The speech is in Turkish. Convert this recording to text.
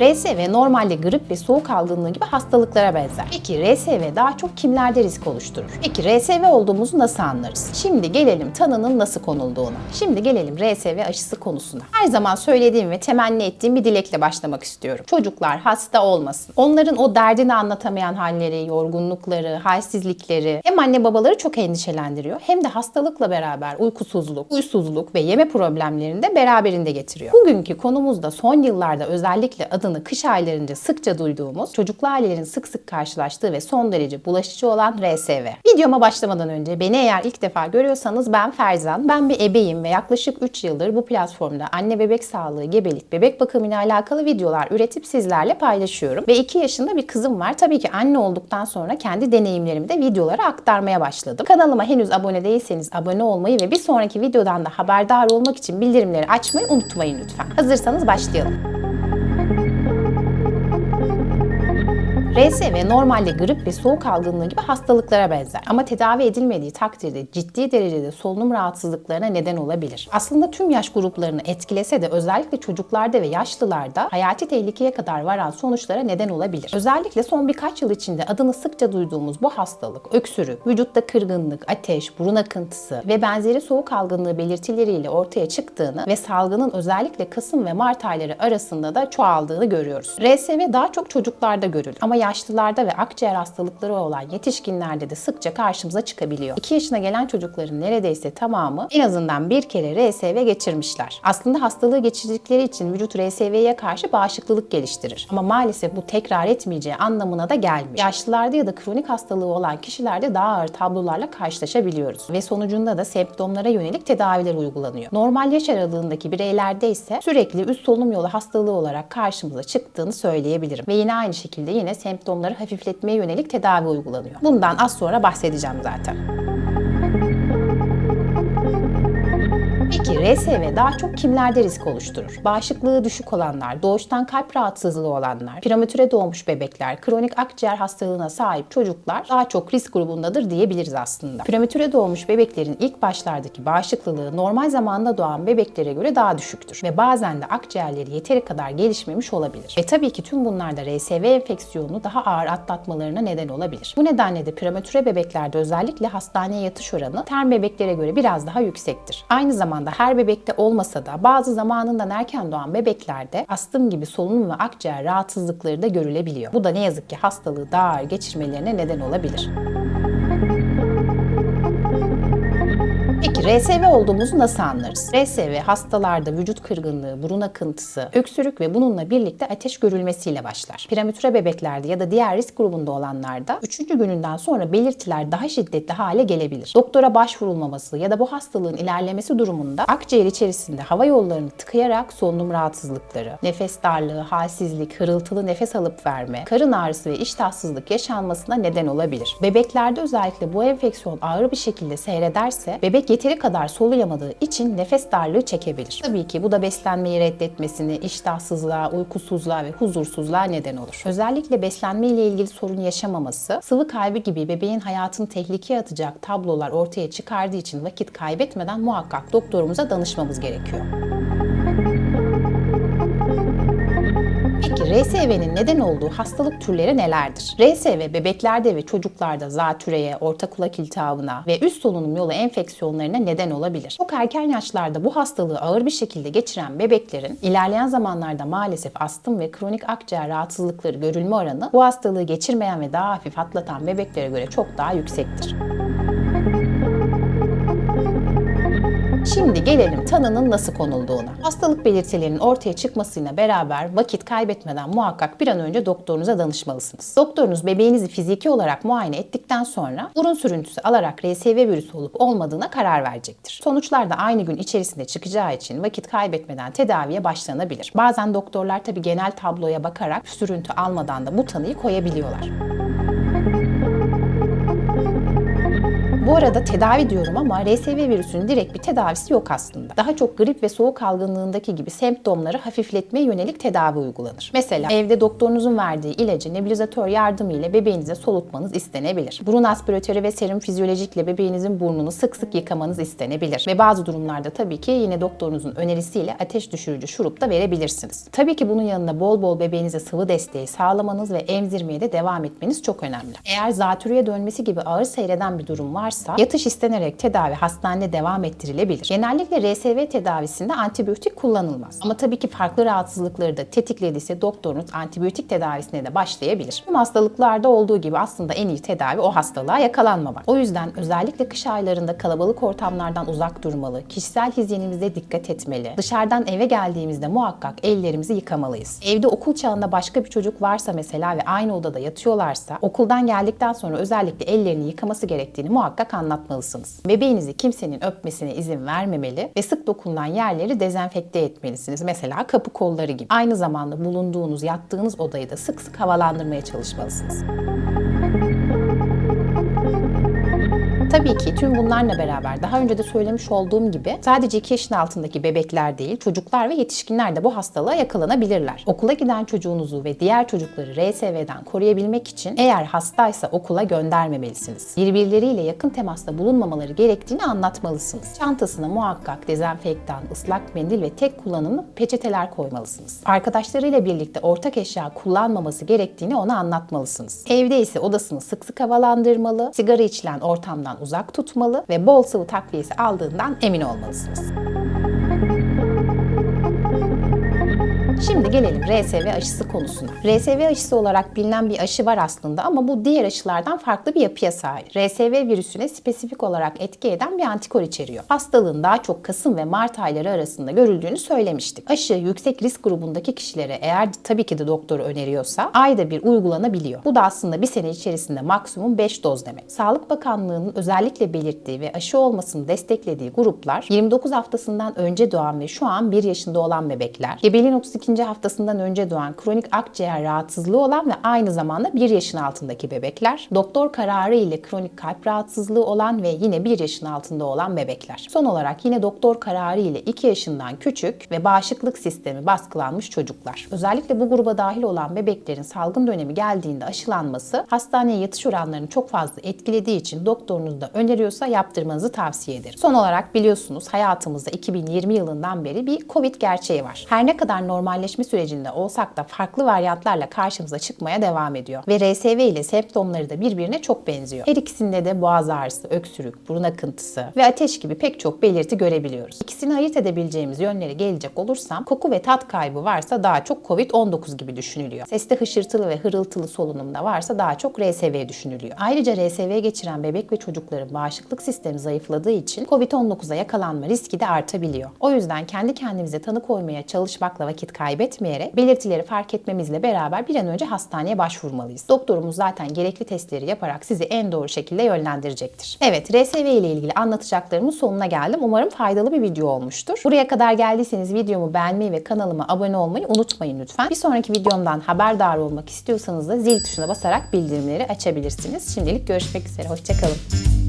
RSV normalde grip ve soğuk algınlığı gibi hastalıklara benzer. Peki RSV daha çok kimlerde risk oluşturur? Peki RSV olduğumuzu nasıl anlarız? Şimdi gelelim tanının nasıl konulduğuna. Şimdi gelelim RSV aşısı konusuna. Her zaman söylediğim ve temenni ettiğim bir dilekle başlamak istiyorum. Çocuklar hasta olmasın. Onların o derdini anlatamayan halleri, yorgunlukları, halsizlikleri hem anne babaları çok endişelendiriyor hem de hastalıkla beraber uykusuzluk, uysuzluk ve yeme problemlerini de beraberinde getiriyor. Bugünkü konumuz da son yıllarda özellikle adını kış aylarında sıkça duyduğumuz çocuklu ailelerin sık sık karşılaştığı ve son derece bulaşıcı olan RSV. Videoma başlamadan önce beni eğer ilk defa görüyorsanız ben Ferzan. Ben bir ebeyim ve yaklaşık 3 yıldır bu platformda anne bebek sağlığı, gebelik, bebek bakımıyla alakalı videolar üretip sizlerle paylaşıyorum. Ve 2 yaşında bir kızım var. Tabii ki anne olduktan sonra kendi deneyimlerimi de videolara aktarmaya başladım. Kanalıma henüz abone değilseniz abone olmayı ve bir sonraki videodan da haberdar olmak için bildirimleri açmayı unutmayın lütfen. Hazırsanız başlayalım. RSV normalde grip ve soğuk algınlığı gibi hastalıklara benzer ama tedavi edilmediği takdirde ciddi derecede solunum rahatsızlıklarına neden olabilir. Aslında tüm yaş gruplarını etkilese de özellikle çocuklarda ve yaşlılarda hayati tehlikeye kadar varan sonuçlara neden olabilir. Özellikle son birkaç yıl içinde adını sıkça duyduğumuz bu hastalık, öksürük, vücutta kırgınlık, ateş, burun akıntısı ve benzeri soğuk algınlığı belirtileriyle ortaya çıktığını ve salgının özellikle Kasım ve Mart ayları arasında da çoğaldığını görüyoruz. RSV daha çok çocuklarda görülür ama yaşlılarda ve akciğer hastalıkları olan yetişkinlerde de sıkça karşımıza çıkabiliyor. 2 yaşına gelen çocukların neredeyse tamamı en azından bir kere RSV geçirmişler. Aslında hastalığı geçirdikleri için vücut RSV'ye karşı bağışıklılık geliştirir. Ama maalesef bu tekrar etmeyeceği anlamına da gelmiyor. Yaşlılarda ya da kronik hastalığı olan kişilerde daha ağır tablolarla karşılaşabiliyoruz ve sonucunda da semptomlara yönelik tedaviler uygulanıyor. Normal yaş aralığındaki bireylerde ise sürekli üst solunum yolu hastalığı olarak karşımıza çıktığını söyleyebilirim. Ve yine aynı şekilde yine semptomları hafifletmeye yönelik tedavi uygulanıyor. Bundan az sonra bahsedeceğim zaten. RSV daha çok kimlerde risk oluşturur? Bağışıklığı düşük olanlar, doğuştan kalp rahatsızlığı olanlar, prematüre doğmuş bebekler, kronik akciğer hastalığına sahip çocuklar daha çok risk grubundadır diyebiliriz aslında. Prematüre doğmuş bebeklerin ilk başlardaki bağışıklılığı normal zamanda doğan bebeklere göre daha düşüktür ve bazen de akciğerleri yeteri kadar gelişmemiş olabilir. Ve tabii ki tüm bunlarda RSV enfeksiyonu daha ağır atlatmalarına neden olabilir. Bu nedenle de prematüre bebeklerde özellikle hastaneye yatış oranı term bebeklere göre biraz daha yüksektir. Aynı zamanda her bebekte olmasa da bazı zamanından erken doğan bebeklerde astım gibi solunum ve akciğer rahatsızlıkları da görülebiliyor. Bu da ne yazık ki hastalığı daha ağır geçirmelerine neden olabilir. RSV olduğumuzu nasıl anlarız? RSV hastalarda vücut kırgınlığı, burun akıntısı, öksürük ve bununla birlikte ateş görülmesiyle başlar. Prematüre bebeklerde ya da diğer risk grubunda olanlarda 3. gününden sonra belirtiler daha şiddetli hale gelebilir. Doktora başvurulmaması ya da bu hastalığın ilerlemesi durumunda akciğer içerisinde hava yollarını tıkayarak solunum rahatsızlıkları, nefes darlığı, halsizlik, hırıltılı nefes alıp verme, karın ağrısı ve iştahsızlık yaşanmasına neden olabilir. Bebeklerde özellikle bu enfeksiyon ağır bir şekilde seyrederse bebek yeteri kadar soluyamadığı için nefes darlığı çekebilir. Tabii ki bu da beslenmeyi reddetmesini, iştahsızlığa, uykusuzluğa ve huzursuzluğa neden olur. Özellikle beslenme ile ilgili sorun yaşamaması, sıvı kaybı gibi bebeğin hayatını tehlikeye atacak tablolar ortaya çıkardığı için vakit kaybetmeden muhakkak doktorumuza danışmamız gerekiyor. RSV'nin neden olduğu hastalık türleri nelerdir? RSV bebeklerde ve çocuklarda zatürreye, orta kulak iltihabına ve üst solunum yolu enfeksiyonlarına neden olabilir. Çok erken yaşlarda bu hastalığı ağır bir şekilde geçiren bebeklerin ilerleyen zamanlarda maalesef astım ve kronik akciğer rahatsızlıkları görülme oranı bu hastalığı geçirmeyen ve daha hafif atlatan bebeklere göre çok daha yüksektir. Şimdi gelelim tanının nasıl konulduğuna. Hastalık belirtilerinin ortaya çıkmasıyla beraber vakit kaybetmeden muhakkak bir an önce doktorunuza danışmalısınız. Doktorunuz bebeğinizi fiziki olarak muayene ettikten sonra burun sürüntüsü alarak RSV virüsü olup olmadığına karar verecektir. Sonuçlar da aynı gün içerisinde çıkacağı için vakit kaybetmeden tedaviye başlanabilir. Bazen doktorlar tabi genel tabloya bakarak sürüntü almadan da bu tanıyı koyabiliyorlar. Bu arada tedavi diyorum ama RSV virüsünün direkt bir tedavisi yok aslında. Daha çok grip ve soğuk algınlığındaki gibi semptomları hafifletmeye yönelik tedavi uygulanır. Mesela evde doktorunuzun verdiği ilacı nebulizatör yardımı ile bebeğinize solutmanız istenebilir. Burun aspiratörü ve serum fizyolojikle bebeğinizin burnunu sık sık yıkamanız istenebilir. Ve bazı durumlarda tabii ki yine doktorunuzun önerisiyle ateş düşürücü şurup da verebilirsiniz. Tabii ki bunun yanında bol bol bebeğinize sıvı desteği sağlamanız ve emzirmeye de devam etmeniz çok önemli. Eğer zatürreye dönmesi gibi ağır seyreden bir durum varsa yatış istenerek tedavi hastanede devam ettirilebilir. Genellikle RSV tedavisinde antibiyotik kullanılmaz. Ama tabii ki farklı rahatsızlıkları da tetiklediyse doktorunuz antibiyotik tedavisine de başlayabilir. Tüm hastalıklarda olduğu gibi aslında en iyi tedavi o hastalığa yakalanmamak. O yüzden özellikle kış aylarında kalabalık ortamlardan uzak durmalı, kişisel hijyenimize dikkat etmeli. Dışarıdan eve geldiğimizde muhakkak ellerimizi yıkamalıyız. Evde okul çağında başka bir çocuk varsa mesela ve aynı odada yatıyorlarsa okuldan geldikten sonra özellikle ellerini yıkaması gerektiğini muhakkak anlatmalısınız. Bebeğinizi kimsenin öpmesine izin vermemeli ve sık dokunulan yerleri dezenfekte etmelisiniz. Mesela kapı kolları gibi. Aynı zamanda bulunduğunuz, yattığınız odayı da sık sık havalandırmaya çalışmalısınız. Tabii ki tüm bunlarla beraber daha önce de söylemiş olduğum gibi sadece 2 yaşın altındaki bebekler değil, çocuklar ve yetişkinler de bu hastalığa yakalanabilirler. Okula giden çocuğunuzu ve diğer çocukları RSV'den koruyabilmek için eğer hastaysa okula göndermemelisiniz. Birbirleriyle yakın temasta bulunmamaları gerektiğini anlatmalısınız. Çantasına muhakkak dezenfektan, ıslak mendil ve tek kullanımlı peçeteler koymalısınız. Arkadaşlarıyla birlikte ortak eşya kullanmaması gerektiğini ona anlatmalısınız. Evde ise odasını sık sık havalandırmalı, sigara içilen ortamdan uzak tutmalı ve bol sıvı takviyesi aldığından emin olmalısınız. Şimdi gelelim RSV aşısı konusuna. RSV aşısı olarak bilinen bir aşı var aslında ama bu diğer aşılardan farklı bir yapıya sahip. RSV virüsüne spesifik olarak etki eden bir antikor içeriyor. Hastalığın daha çok Kasım ve Mart ayları arasında görüldüğünü söylemiştik. Aşı yüksek risk grubundaki kişilere eğer tabii ki de doktor öneriyorsa ayda bir uygulanabiliyor. Bu da aslında bir sene içerisinde maksimum 5 doz demek. Sağlık Bakanlığı'nın özellikle belirttiği ve aşı olmasını desteklediği gruplar 29 haftasından önce doğan ve şu an 1 yaşında olan bebekler, gebeliğin 32 haftasından önce doğan kronik akciğer rahatsızlığı olan ve aynı zamanda 1 yaşın altındaki bebekler, doktor kararı ile kronik kalp rahatsızlığı olan ve yine 1 yaşın altında olan bebekler. Son olarak yine doktor kararı ile 2 yaşından küçük ve bağışıklık sistemi baskılanmış çocuklar. Özellikle bu gruba dahil olan bebeklerin salgın dönemi geldiğinde aşılanması hastaneye yatış oranlarını çok fazla etkilediği için doktorunuz da öneriyorsa yaptırmanızı tavsiye ederim. Son olarak biliyorsunuz hayatımızda 2020 yılından beri bir Covid gerçeği var. Her ne kadar normalleşme sürecinde olsak da farklı varyantlarla karşımıza çıkmaya devam ediyor. Ve RSV ile semptomları da birbirine çok benziyor. Her ikisinde de boğaz ağrısı, öksürük, burun akıntısı ve ateş gibi pek çok belirti görebiliyoruz. İkisini ayırt edebileceğimiz yönlere gelecek olursam koku ve tat kaybı varsa daha çok COVID-19 gibi düşünülüyor. Seste hışırtılı ve hırıltılı solunumda varsa daha çok RSV düşünülüyor. Ayrıca RSV geçiren bebek ve çocukların bağışıklık sistemi zayıfladığı için COVID-19'a yakalanma riski de artabiliyor. O yüzden kendi kendimize tanı koymaya çalışmakla vakit kaybetmeyerek belirtileri fark etmemizle beraber bir an önce hastaneye başvurmalıyız. Doktorumuz zaten gerekli testleri yaparak sizi en doğru şekilde yönlendirecektir. Evet, RSV ile ilgili anlatacaklarımın sonuna geldim. Umarım faydalı bir video olmuştur. Buraya kadar geldiyseniz videomu beğenmeyi ve kanalıma abone olmayı unutmayın lütfen. Bir sonraki videomdan haberdar olmak istiyorsanız da zil tuşuna basarak bildirimleri açabilirsiniz. Şimdilik görüşmek üzere, hoşçakalın.